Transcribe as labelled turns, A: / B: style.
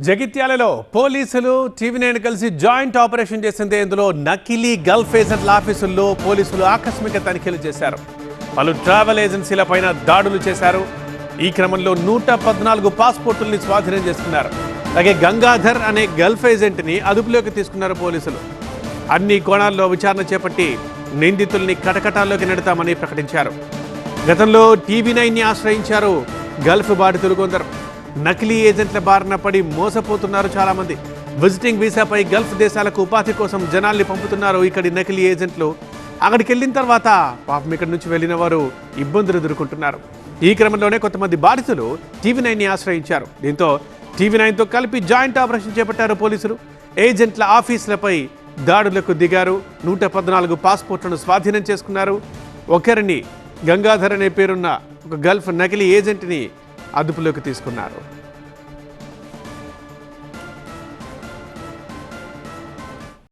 A: జగిత్యాలలో పోలీసులు TV nine కలిసి జాయింట్ ఆపరేషన్ చేసింది. ఇందులో నకిలీ గల్ఫ్ ఏజెంట్ల ఆఫీసుల్లో పోలీసులు ఆకస్మిక తనిఖీలు చేశారు. పలు ట్రావెల్ ఏజెన్సీలపైన దాడులు చేశారు. ఈ క్రమంలో నూట పద్నాలుగు పాస్పోర్టుల్ని స్వాధీనం చేసుకున్నారు. అలాగే గంగాధర్ అనే గల్ఫ్ ఏజెంట్ని అదుపులోకి తీసుకున్నారు పోలీసులు. అన్ని కోణాల్లో విచారణ చేపట్టి నిందితుల్ని కటకటాల్లోకి నెడతామని ప్రకటించారు. గతంలో టీవీ నైన్ని ఆశ్రయించారు గల్ఫ్ బాధితులు కొందరు. నకిలీ ఏజెంట్ల బారిన పడి మోసపోతున్నారు చాలామంది. విజిటింగ్ వీసాపై గల్ఫ్ దేశాలకు ఉపాధి కోసం జనాల్ని పంపుతున్నారు ఇక్కడి నకిలీ ఏజెంట్లు. అక్కడికి వెళ్ళిన తర్వాత పాపం ఇక్కడి నుంచి వెళ్ళిన వారు ఇబ్బందులు ఎదుర్కొంటున్నారు. ఈ క్రమంలోనే కొంతమంది బాధితులు టీవీ నైన్ని ఆశ్రయించారు. దీంతో టీవీ నైన్తో కలిపి జాయింట్ ఆపరేషన్ చేపట్టారు పోలీసులు. ఏజెంట్ల ఆఫీసులపై దాడులకు దిగారు. నూట పద్నాలుగు పాస్పోర్ట్లను స్వాధీనం చేసుకున్నారు. ఒకరిని గంగాధర్ అనే పేరున్న ఒక గల్ఫ్ నకిలీ ఏజెంట్ని అదుపులోకి తీసుకున్నారు.